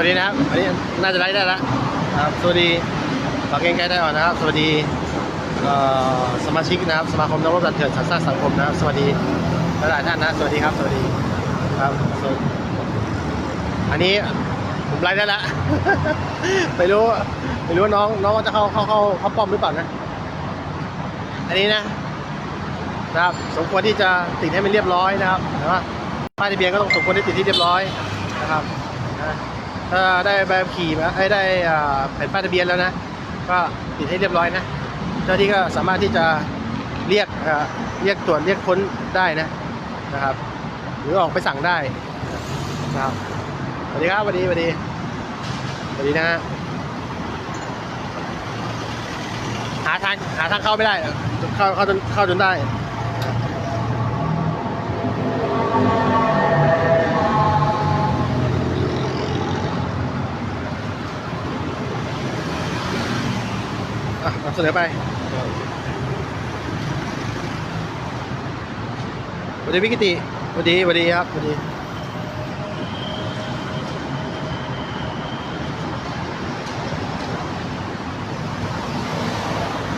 วัสดีนะครับ อันนี้น่าจะไลฟ์ได้แล้วครับสวัสดีฝากเกรงใจได้ก่อนนะครับ สวัสดีเอ่อสมาชิกนะครับ สมาคมนักรบดันเถื่อนสร้างสังคมนะครับ สวัสดีหลายๆท่านนะ สวัสดีครับ สวัสดีครับสวัสดีอันนี้ผมไลฟ์ได้แล้วไม่รู้ไม่รู้ว่าน้องน้องจะเข้าเข้าเข้าเข้าป้อมหรือเปล่านะ อันนี้นะนะครับสมควรที่จะติดให้มันเรียบร้อยนะครับแต่ว่าป้ายทะเบียนก็ต้องสมควรที่ติดที่เรียบร้อยนะครับนะ ถ้าได้ใบขับขี่มาได้แผ่นป้ายทะเบียนแล้วนะ ก็ติดให้เรียบร้อยนะ เจ้าหน้าที่ก็สามารถที่จะเรียกเรียกตรวจเรียกค้นได้นะนะครับ หรือออกไปสั่งได้นะครับสวัสดีครับสวัสดีสวัสดีสวัสดีนะฮะหาทางหาทางเข้าไม่ได้ เข้าเข้าจนเข้าจนได้ เสนอไปสวัสดีพี่กิติสวัสดีสวัสดีครับสวัสดี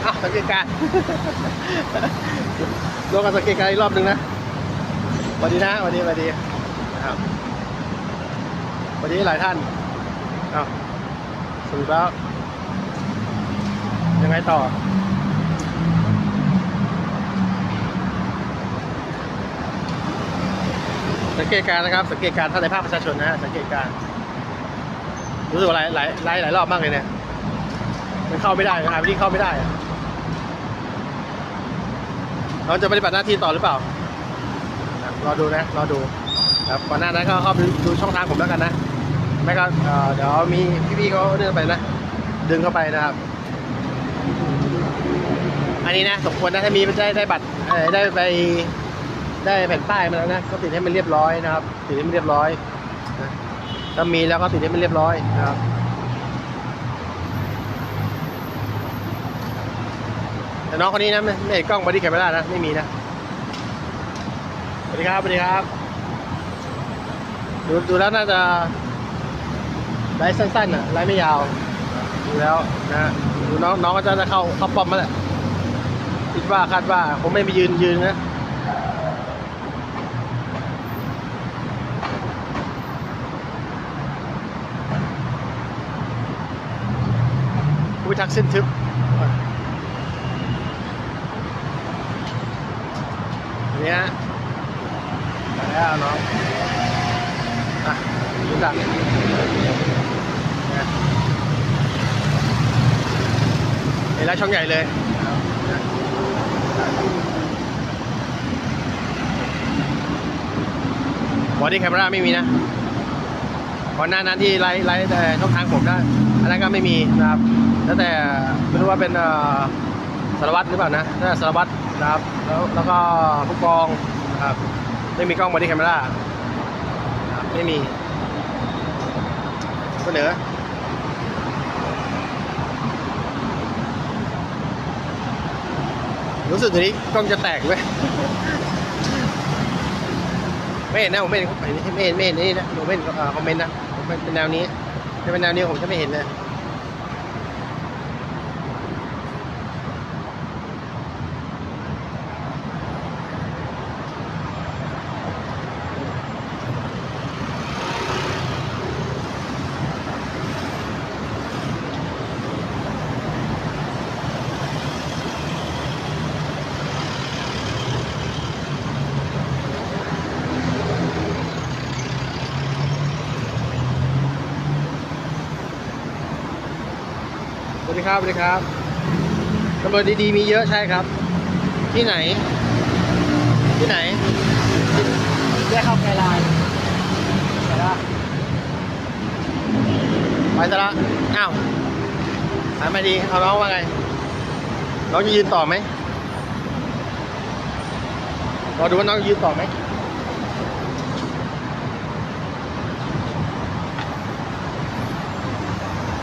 อะสังเกตการณ์ลงกันสังเกตการอีกรอบหนึ่งนะสวัสดีนะสวัสดีสวัสดีนะครับสวัสดีหลายท่านอ้าวสรุปแล้วยัง ไงต่อ สังเกตการนะครับ สังเกตการณ์ท่านในภาคประชาชนนะฮะสังเกตการ รู้สึกว่าหลายหลายหลายหลายรอบมากเลยเนี่ย มันเข้าไม่ได้หาวิธีเข้าไม่ได้เราจะปฏิบัติหน้าที่ต่อหรือเปล่ารอดูนะรอดูครับก่อนหน้านั้นก็เข้าไปดูช่องทางผมแล้วกันนะไม่ก็เอ่อเดี๋ยวมีพี่ๆเขาเดินไปนะ ดึงเข้าไปนะครับ อันนี้นะสมควรนะถ้ามีได้ได้บัตรได้ไปได้แผ่นป้ายมาแล้วนะก็ติดให้มันเรียบร้อยนะครับติดให้มันเรียบร้อยถ้ามีแล้วก็ติดให้มันเรียบร้อยนะครับแต่น้องคนนี้นะไม่ไม่เห็นกล้องบอดี้แคมเมรานะไม่มีนะสวัสดีครับสวัสดีครับดูดูแล้วน่าจะไลฟ์สั้นๆอะไลฟ์ไม่ยาวดูแล้วนะฮะดูน้องน้องก็จะเข้าเข้าป้อมมาแหละ คิดว่าคาดว่าผมไม่ไปยืนยืนนะผู้พิทักษ์เส้นทึบอันนี้ฮะมาแล้วน้องอะรู้จักเห็นแล้วช่องใหญ่เลย บอดี้แคม e ราไม่มีนะก่อนหน้านั้นที่ไลฟ์ไลฟ์แต่ช่องทางผมได้อันนั้นก็ไม่มีนะครับแล้วแต่ไม่รู้ว่าเป็นสารวัตรหรือเปล่านะน่าสารวัตรนะครับแล้วแล้วก็ผู้กองนะครับไม่มีกล้องบอดี้แคม e ราไม่มีเสนอรู้สึกทีนี้กล้องจะแตกเว้ย ไม่เห็นนะผมไม่เห็นไม่เห็นไม่เห็นไม่เห็นนี่นะผมไม่เห็นเอ่อคอมเมนต์นะผมเป็นแนวนี้ถ้าเป็นแนวนี้ผมจะไม่เห็นเลย ดีครับสวัสดีครับตำรวจดีๆมีเยอะใช่ครับ ที่ไหน ที่ไหนแยกเข้าแครายไปละไปซะละอ้าวหายมาดีเอาน้องว่าไงน้องจะยืนต่อไหมรอดูว่าน้องจะยืนต่อไหม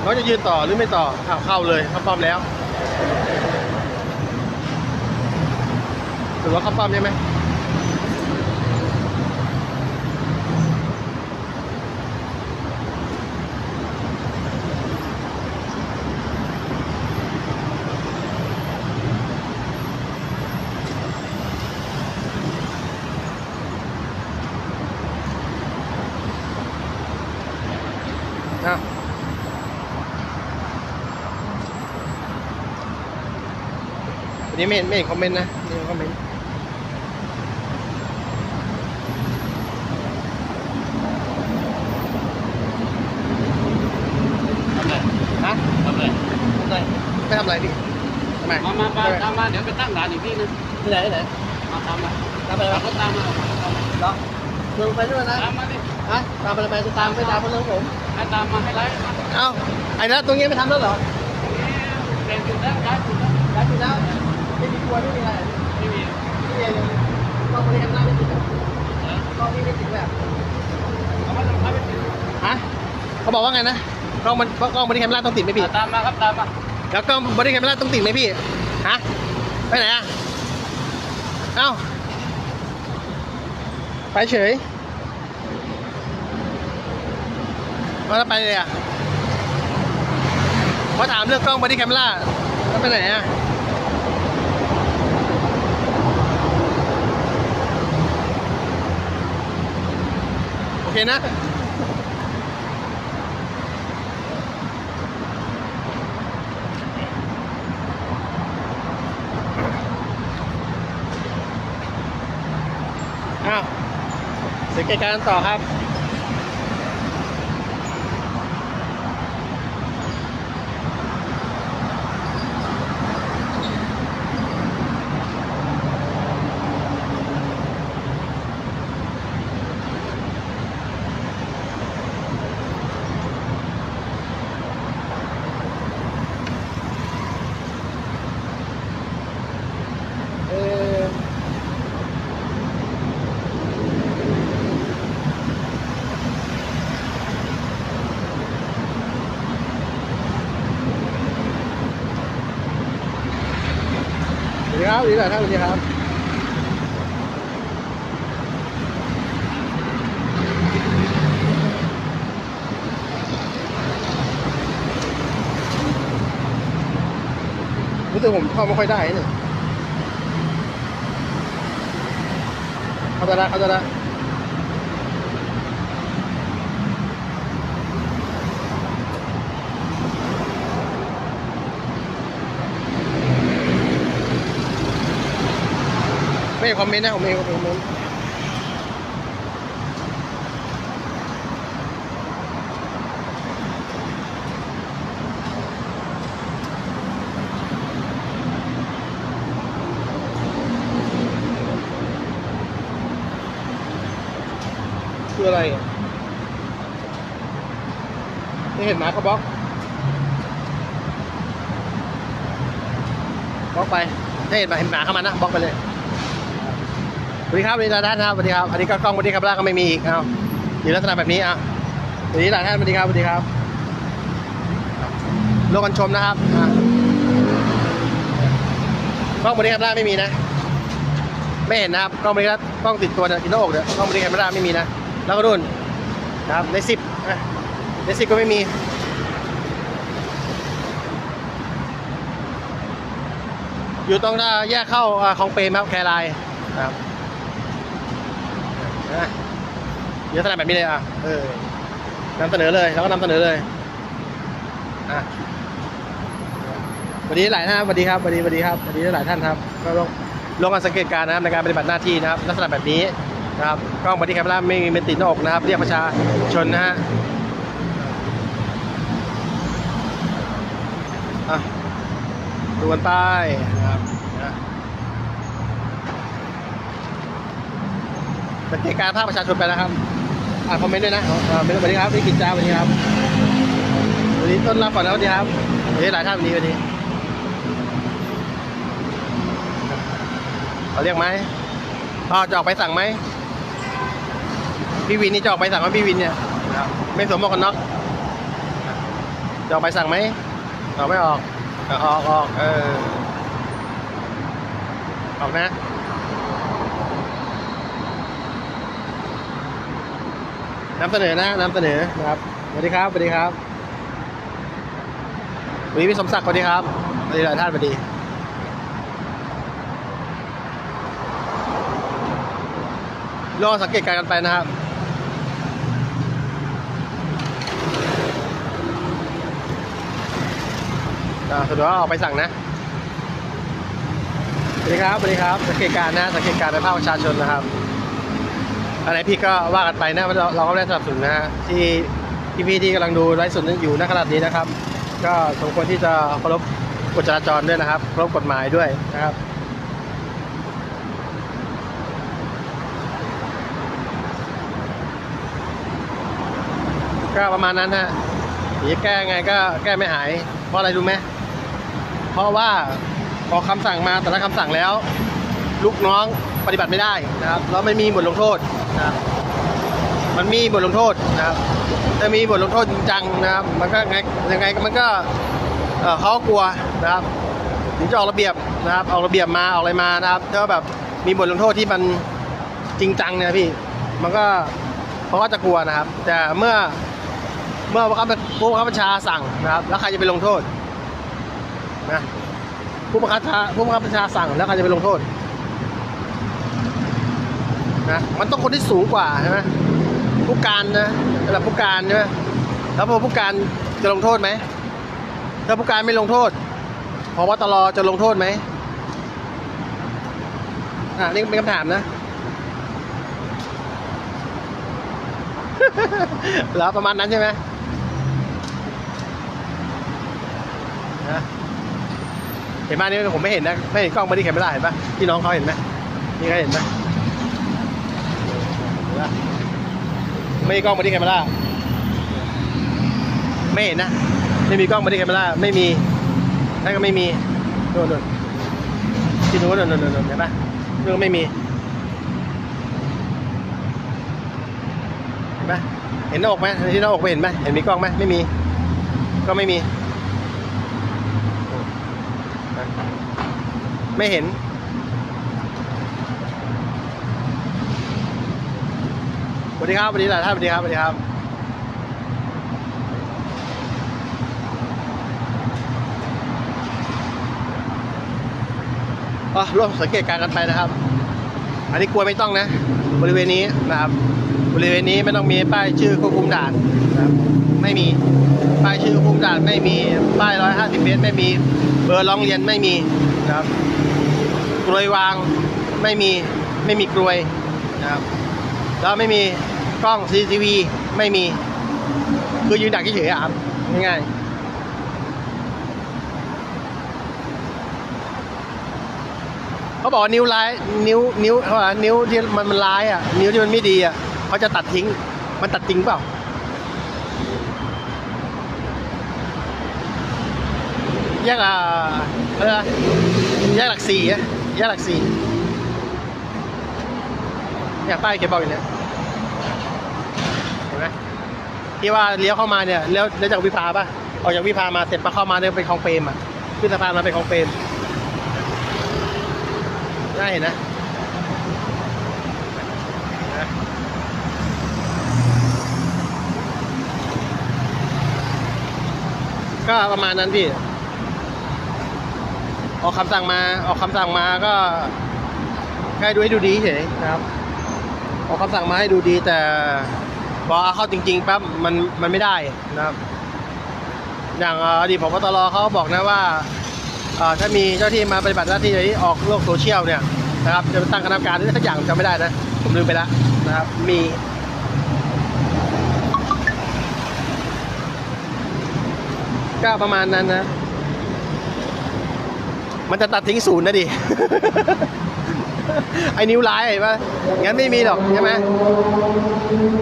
เขาจะยืนต่อหรือไม่ต่อข่าวเข้าเลยเขาป้อมแล้วถือว่าเขาป้อมใช่ไหมอะ นี่ไม่เห็นไม่เห็นคอมเมนต์นะไม่เห็นคอมเมนต์ฮะทำเลยทำอะไรไม่ทำอะไรพี่ทำไมมามามาทำไตามมาเดี๋ยวไปตั้งด่านอีกที่นึงที่ไหนที่ไหนมาตามมาตามไปเลขัยบรถตามมาตามมาเหรอชวนไปด้วยนะตามมาดิฮะตามไปทำไมจะตามไม่ตามเพราะเรื่องผมให้ตามมาให้ไล่มาเอ้าไอ้นัทตรงนี้ไม่ทำแล้วเหรอเปลี่ยนจุดแล้วย้าย เขาบอกว่าไงนะกล้องมันกล้องบริการหน้าต้องติดไหมพี่ ตามมาครับตามมาแล้วกล้องบริการหน้าต้องติดไหมพี่ ฮะ ไปไหนอะเอ้า ไปเฉยว่าแล้วไปเลยอะเขาถามเรื่องกล้องบอดี้แคม e ราแล้วไปไหนอะโอเคนะ อ้าวสังเกตการต่อครับ เออ สวัส ดีครับสวัสดีครับท่านสวัสดีครับรู้สึกผมเข้าไม่ค่อยได้เนี่ยเข้าใจละเข้าใจละ เห็นคอมเมนต์นะผมม่เห็นคอมเมนต์คืออะไรนี่เห็นหมาเขาบล็อก บล็อกไป ถ้าเห็นหมาเห็นหมาเข้ามานะ บล็อกไปเลย สวัสดีครับวัสดีหลายท่านครับสวัสดีครับอันนี้ก็กล้องบอดี้ครับล่าก็ไม่มีอีกเอาอยู่ลักษณะแบบนี้อะสวัสดีหลายท่านสวัสดีครับสวัสดีครับโลกันชมนะครับกล้องบอดี้ครับล่าไม่มีนะไม่เห็นนะครับกล้องบอดี้ครับกล้องติดตัวเนี่ยติดหน้าอกเนี่ยกล้องบอดี้ครับล่าไม่มีนะแล้วก็รุ่นนะครับในสิบในสิบก็ไม่มีอยู่ตรงหน้าแยกเข้าอ่าคองเปรมครับแครายนะครับ นะ เยอะขนาดแบบนี้เลยอะ เออนำเสนอเลยแล้วก็นำเสนอเลย อะสวัสดีหลายท่านสวัสดีครับสวัสดีสวัสดีครับสวัสดีหลายท่านครับ ก็ลงลงการสังเกตการณ์นะครับในการปฏิบัติหน้าที่นะครับ ลักษณะแบบนี้นะครับกล้องบอดี้แคมราไม่มีเมนติดหน้าอกนะครับ เรียกประชาชนนะฮะดูกันไปนะครับสังเกตการภาคประชาชนไปแล้วครับ อ่านคอมเมนต์ด้วยนะอ่าเป็นสวัสดีครับพี่กิจจ้าสวัสดีครับวันนี้ต้นรับก่อนนะสวัสดีครับวันนี้หลายท่านวันนี้วันนี้เขาเรียกไหมพ่อจะออกไปสั่งไหมพี่วินนี่จะออกไปสั่งไหมพี่วินเนี่ยไม่สวมหมวกกันน็อกจะออกไปสั่งไหมออกไม่ออกออออกออกเออออกนะ นำเสนอนะนำเสนอนะครับสวัสดีครับสวัสดีครับสวัสดีพี่สมศักดิ์สวัสดีครับสวัสดีหลายท่านสวัสดีรอสังเกตการกันไปนะครับอ่าสะดวกว่าออกไปสั่งนะสวัสดีครับสวัสดีครับ สังเกตการนะ สังเกตการในภาคประชาชนนะครับ อะไรพี่ก็ว่ากันไปนะเราเราก็ได้สนับสนุนนะฮะที่ที่พี่ที่กำลังดูไลฟ์สดอยู่ณขณะนี้นะครับ ก็สมควรที่จะเคารพกฎจราจรด้วยนะครับเคารพกฎหมายด้วยนะครับก็ประมาณนั้นฮะหนีแก้ไงก็แก้ไม่หาย เพราะอะไรรู้ไหมเพราะว่าพอคำสั่งมาแต่ละคำสั่งแล้ว ลูกน้องปฏิบัติไม่ได้นะครับแล้วไม่มีบทลงโทษ นะครับ มันมีบทลงโทษนะครับถ้ามีบทลงโทษจริงจังนะครับ มันก็ไงยังไงมันก็เอ่อเขากลัวนะครับถึงจะออกระเบียบนะครับ ออกระเบียบมาออกอะไรมานะครับถ้าแบบมีบทลงโทษที่มันจริงจังเนี่ยพี่ มันก็เขาก็จะกลัวนะครับ แต่เมื่อเมื่อผู้บังคับผู้บังคับบัญชาสั่งนะครับ แล้วใครจะไปลงโทษนะผู้บังคับบัญชาผู้บังคับบัญชาสั่งแล้วใครจะไปลงโทษ นะมันต้องคนที่สูงกว่าใช่ไหมผู้การนะระดับผู้การใช่ไหมแล้วพอผู้การจะลงโทษไหมถ้าผู้การไม่ลงโทษพบตรจะลงโทษไหมอ่านี่เป็นคำถามนะแล้วประมาณนั้นใช่ไหมนะเห็นไหมนี่ผมไม่เห็นนะไม่เห็นกล้องบอดี้แคมเมราเห็นปะพี่น้องเขาเห็นไหมนี่เขาเห็นไหม ไม่มีกล้องบอดี้แคมเมราไม่เห็นนะไม่มีกล้องบอดี้แคมเมราไม่มีนั่นก็ไม่มีโน่นโน่นที่นู้นโน่นโน่นโน่นเห็นปะนู่นก็ไม่มีเห็นปะเห็นหน้าอกไหมที่หน้าอกไปเห็นไหมเห็นมีกล้องไหมไม่มี ก็ไม่มี ไม่เห็น วัสดีครับสวัสดีหลายท่านสวัสดีครับสวัสดีครับอ๋อร่วมสังเกตการณ์กันไปนะครับ อันนี้กลัวไม่ต้องนะ บริเวณนี้นะครับ บริเวณนี้ไม่ต้องมีป้ายชื่อควบคุมด่านนะครับไม่มีป้ายชื่อควบคุมด่านไม่มีป้ายร้อยห้าสิบเมตรไม่มีเบอร์ร้องเรียนไม่มีนะครับกลวยวางไม่มีไม่มีกลวยนะครับแล้วไม่มี กล้อง CCTV ไม่มี คือยืนดักเฉยๆอะครับง่ายๆเขาบอกนิ้วร้าย นิ้วนิ้วเขาบอกนิ้วที่มันมันร้ายอะ นิ้วที่มันไม่ดีอะเขาจะตัดทิ้ง มันตัดจริงเปล่าแยกอ่าเออแยกหลักสี่อะแยกหลักสี่เนี่ยป้ายเขียนบอกอยู่เนี่ย เห็นไหม ที่ว่าเลี้ยวเข้ามาเนี่ยเลี้ยวเลี้ยวจากวิภาป่ะออกจากวิภามาเสร็จมาเข้ามาเนี่ยเป็นคลองเปรมอะขึ้นสะพานมาเป็นคลองเปรมน่าเห็นนะก็ประมาณนั้นพี่ ออกคำสั่งมา ออกคำสั่งมาก็แค่ดูให้ดูดีเฉยนะครับ ออกคำสั่งมาให้ดูดีแต่ พอเข้าจริงๆปั๊บมันมันไม่ได้นะครับ อย่างอดีตผบตรเขาบอกนะว่าถ้ามีเจ้าที่มาปฏิบัติหน้าที่ที่ออกโลกโซเชียลเนี่ยนะครับจะตั้งคณะกรรมการหรือสักอย่างจำไม่ได้นะผมลืมไปแล้วนะครับ มีก็ประมาณนั้นนะ มันจะตัดทิ้งศูนย์นะดิ ไอ้นิ้วร้ายเห็นปะงั้นไม่มีหรอกใช่ไหม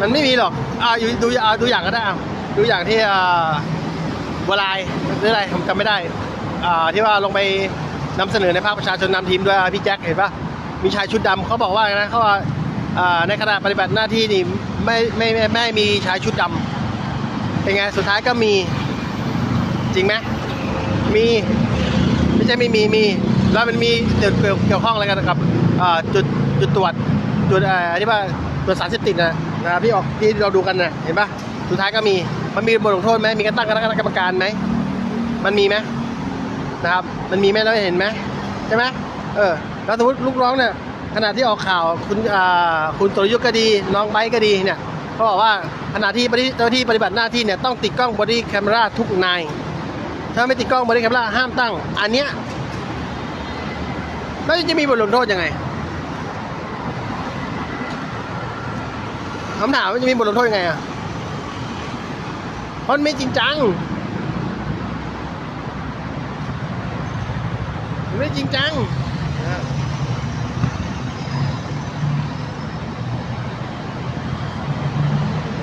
มันไม่มีหรอกอ่าอยู่ดูอ่าดูอย่างก็ได้อะดูอย่างที่อ่าบัวลายหรืออะไรผมจำไม่ได้ อ่าที่ว่าลงไปนำเสนอในภาคประชาชนนำทีมด้วยพี่แจ็คเห็นปะมีชายชุดดำเขาบอกว่านะเขาว่าอ่าในขณะปฏิบัติหน้าที่นี่ไม่ไม่ไม่ไม่มีชายชุดดำเป็นไงสุดท้ายก็มีจริงไหมมีไม่ใช่ไม่มีมีแล้วมันมีเกี่ยวเกี่ยวข้องอะไรกันกับ จุดจุดตรวจจุดเอ่อที่ว่าตรวจสารเสพติดนะนะที่ออกที่เราดูกันนะเห็นปะสุดท้ายก็มีมันมีบทลงโทษไหมมีการตั้งคณะกรรมการไหมมันมีไหมนะครับ มันมีไหมเราเห็นไหมใช่ไหมเออแล้วสมมติลูกน้องเนี่ยขณะที่ออกข่าวคุณอ่าคุณตรยุทธก็ดีน้องไบก็ดีเนี่ยเขาบอกว่าขณะที่เจ้าหน้าที่ปฏิบัติหน้าที่เนี่ยต้องติดกล้องบอดี้แคมราทุกนายถ้าไม่ติดกล้องบอดี้แคมราห้ามตั้ง อันเนี้ยแล้วจะมีบทลงโทษยังไง คำถามว่าจะมีบทลงโทษยังไงอะเพราะมันไม่จริงจังมันไม่จริงจังนะครับ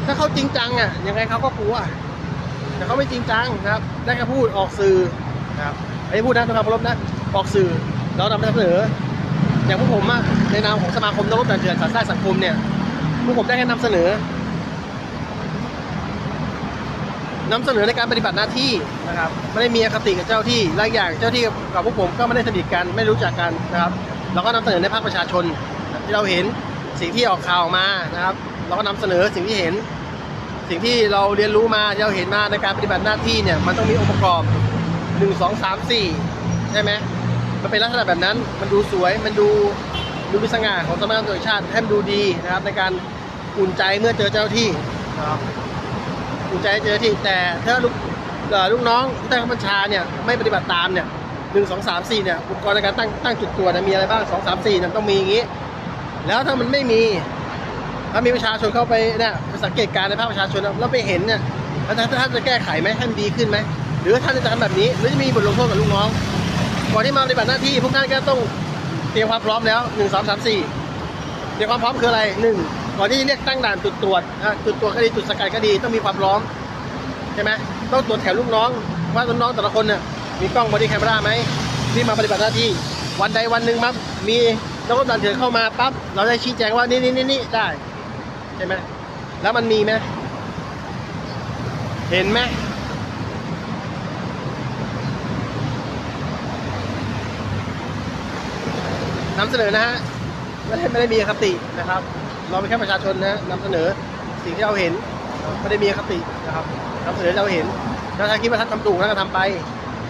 ถ้าเขาจริงจังอะยังไงเขาก็กลัวแต่เขาไม่จริงจังนะครับ ได้แค่พูดออกสื่อนะครับไอ้พูดนะทุกคำเคารพนะออกสื่อเรานำเสนออย่างพวกผมอะในนามของสมาคมนักรบด่านเถื่อนสาธารณสังคมเนี่ย พวกผมได้แค่นำเสนอนำเสนอในการปฏิบัติหน้าที่นะครับไม่ได้มีอคติกับเจ้าที่และอีกอย่างเจ้าที่กับพวกผมก็ไม่ได้สนิทกันไม่รู้จักกันนะครับ เราก็นำเสนอในภาคประชาชน ที่เราเห็นสิ่งที่ออกข่าวมานะครับ เราก็นำเสนอสิ่งที่เห็น สิ่งที่เราเรียนรู้มาที่เราเห็นมาในการปฏิบัติหน้าที่เนี่ยมันต้องมีองค์ประกอบหนึ่งสองสามสี่ใช่ไหมมันเป็นลักษณะแบบนั้นมันดูสวยมันดูดูมีสง่าของสำนักงานตำรวจแห่งชาติให้มันดูดีนะครับในการ อุ่นใจเมื่อเจอเจ้าหน้าที่นะครับอุ่นใจเจอเจ้าหน้าที่แต่ถ้าลูกเอ่อลูกน้องผู้ใต้บัญชาเนี่ยไม่ปฏิบัติตามเนี่ยหนึ่งสองสามสี่เนี่ยอุปกรณ์ในการตั้งตั้งจุดตรวจเนี่ยมีอะไรบ้างสองสามสี่เนี่ยต้องมีอย่างนี้ แล้วถ้ามันไม่มีถ้ามีประชาชนเข้าไปเนี่ยไปสังเกตการณ์ในภาคประชาชนนะแล้วไปเห็นเนี่ยแล้วท่านท่านจะแก้ไขไหมให้มันดีขึ้นไหมหรือท่านจะทำแบบนี้หรือจะมีบทลงโทษกับลูกน้องก่อนที่มาปฏิบัติหน้าที่พวกท่านก็ต้องเตรียมความพร้อมแล้วหนึ่งสองสามสี่เตรียมความพร้อมคืออะไรหนึ่ง ก่อนที่เรียกตั้งด่านจุดตรวจจุดตรวจก็ดีจุดสกัดก็ดีต้องมีความพร้อมใช่ไหมต้องตรวจแถวลูกน้อง ว่าลูกน้องแต่ละคนเนี่ยมีกล้องบอดี้แคมเปราไหมที่มาปฏิบัติหน้าที่ วันใดวันหนึ่งมั้งมีนักรบด่านเถื่อเข้ามาปั๊บเราได้ชี้แจงว่านี่นี่นี่นี่ได้ใช่ไหมแล้วมันมีไหมเห็นไหมนำเสนอนะฮะไม่ได้ไม่ได้มีคตินะครับ เราเป็นแค่ประชาชนนะนำเสนอสิ่งที่เราเห็นไม่ได้มีอคตินะครับนำเสนอที่เราเห็นแล้วถ้าคิดว่าท่านทำถูกท่านก็ทำไป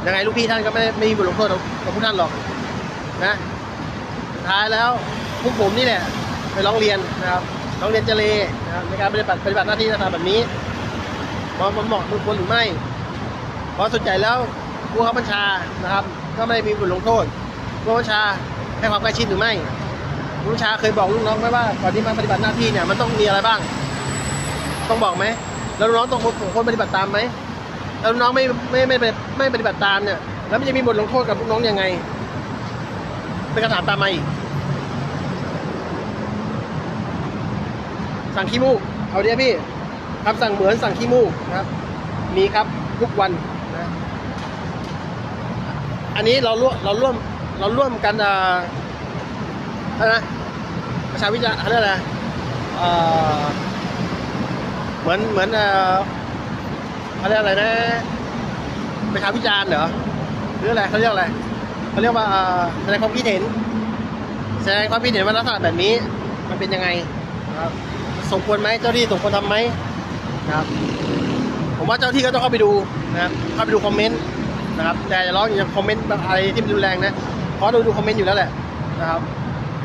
ยังไงลูกพี่ท่านก็ไม่ไม่มีบทลงโทษกับพวกท่านหรอกนะสุดท้ายแล้วพวกผมนี่แหละไปร้องเรียนนะครับร้องเรียนเจเลนะครับในการปฏิบัติปฏิบัติหน้าที่ต่างๆแบบนี้มันเหมาะมันควรหรือไม่เพราะส่วนใหญ่แล้วผู้เขับบัญชานะครับ ก็ไม่ได้มีบทลงโทษผู้บัญชาให้ความใกล้ชิดหรือไม่ ผู้บัญชาเคยบอกลูกน้องไหมว่าก่อนที่มาปฏิบัติหน้าที่เนี่ยมันต้องมีอะไรบ้าง ต้องบอกไหมแล้วลูกน้องต้องคนปฏิบัติตามไหมแล้วลูกน้องไม่ไม่ไม่ไม่ปฏิบัติตามเนี่ย แล้วมันจะมีบทลงโทษกับลูกน้องยังไงเป็นคำถามตามมาอีกสั่งขี้มูกเอาเดียวพี่คำสั่งเหมือนสั่งขี้มูกนะครับ มีครับทุกวันนะอันนี้เราร่วมเราร่วมเราร่วมกันอ่า อะไรนะประชาวิจารณ์อะไรยกอะไรเหมือนเหมือนเอ่อเขาเรียกอะไรนะประชาวิจารณ์เหรอหรืออะไรเขาเรียกอะไรเขาเรียกว่าแสดงความคิดเห็นแสดงความคิดเห็นว่าลักษณะแบบนี้มันเป็นยังไงครับสมควรไหมเจ้าที่สมควรทำไหมครับผมว่าเจ้าที่ก็ต้องเข้าไปดูนะครับเข้าไปดูคอมเมนต์นะครับแต่อย่าร้องอย่าคอมเมนต์อะไรที่มันรุนแรงนะเพราะดูดูคอมเมนต์อยู่แล้วแหละนะครับ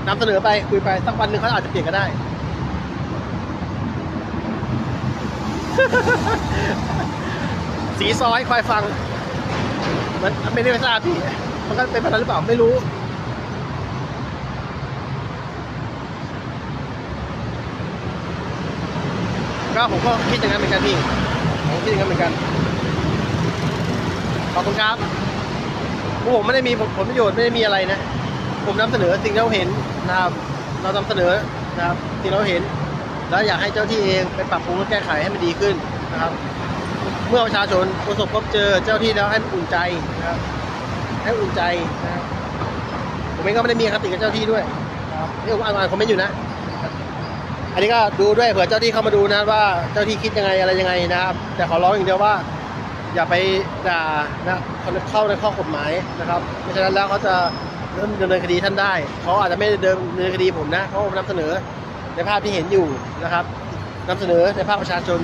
นำเสนอไปคุยไปสักวันหนึ่งเขาอาจจะเปลี่ยนก็ได้ สีซอยคอยฟัง มันไม่ได้ไม่ทราบพี่ มันก็เป็นแบบนั้นหรือเปล่าไม่รู้ก็ผมก็คิดอย่างนั้นเหมือนกันพี่ผมคิดอย่างนั้นเหมือนกัน ขอบคุณครับ ผมไม่ได้มีผลประโยชน์ไม่ได้มีอะไรนะ ผมนำเสนอสิ่งที่เราเห็น นะครับเรานำเสนอนะครับที่เราเห็น แล้วอยากให้เจ้าที่เองไปปรับปรุงและแก้ไขให้มันดีขึ้นนะครับ เมื่อประชาชนประสบพบเจอเจ้าที่แล้วให้อุ่นใจนะครับให้อุ่นใจนะครับผมเองก็ไม่ได้มีคติกับเจ้าที่ด้วยนะครับนี่ผมอ่านอ่านคอมเมนต์อยู่นะ อันนี้ก็ดูด้วยเผื่อเจ้าที่เข้ามาดูนะว่าเจ้าที่คิดยังไงอะไรยังไงนะครับ แต่ขอร้องอย่างเดียวว่า อย่าไปด่านะเข้าในข้อกฎหมายนะครับเพราะฉะนั้นแล้วเขาจะ ดำเนินคดีท่านได้เขาอาจจะไม่ดำเนินคดีผมนะเขานำเสนอในภาพที่เห็นอยู่นะครับนำเสนอในภาคประชาชน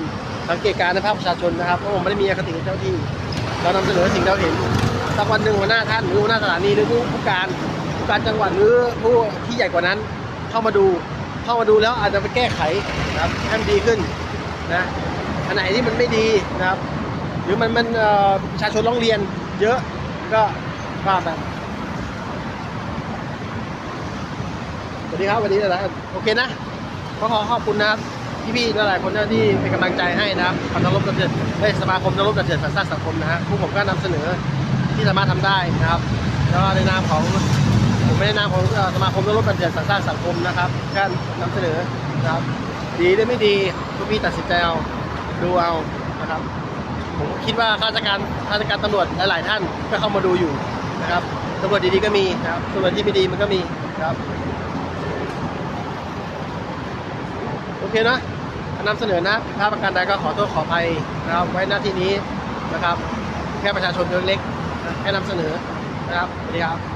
สังเกตการในภาคประชาชนนะครับเพราะผมไม่ได้มีอคติกับเจ้าที่ เรานำเสนอสิ่งที่เราเห็นสักวันหนึ่งหัวหน้าท่านหรือหัวหน้าสถานีหรือผู้ผู้การผู้การจังหวัดหรือผู้ที่ใหญ่กว่านั้น เข้ามาดูเข้ามาดูแล้วอาจจะไปแก้ไขนะครับให้มันดีขึ้นนะอันไหนที่มันไม่ดีนะครับ หรือมันมันประชาชนร้องเรียนเยอะก็ว่าไป วัสดีครับสวัสดีหลายโอเคนะก็ขอขอบคุณนะครับพี่ๆหลายๆคนนะที่เป็นกำลังใจให้นะครับคำนรบกระเทือนเฮ้ยสมาคมนรบกระเทือนสร้างสังคมนะฮะผู้ผมก็นำเสนอที่สามารถทำได้นะครับ แล้วก็ในนามของผมไม่ได้นามของสมาคมนรบกระเทือนสร้างสังคมนะครับก็นำเสนอนะครับ ดีหรือไม่ดีพวกพี่ตัดสินใจเอาดูเอานะครับ ผมคิดว่าข้าราชการข้าราชการตำรวจหลายๆท่านก็เข้ามาดูอยู่นะครับตำรวจดีๆก็มีนะครับตำรวจที่ไม่ดีมันก็มีนะครับ อเคนะนำเสนอนะถ้าประการใดก็ขอโทษขออภัยนะครับไว้หน้าที่นี้นะครับ แค่ประชาชนเล็กๆแค่นำเสนอนะครับสวัสดีครับ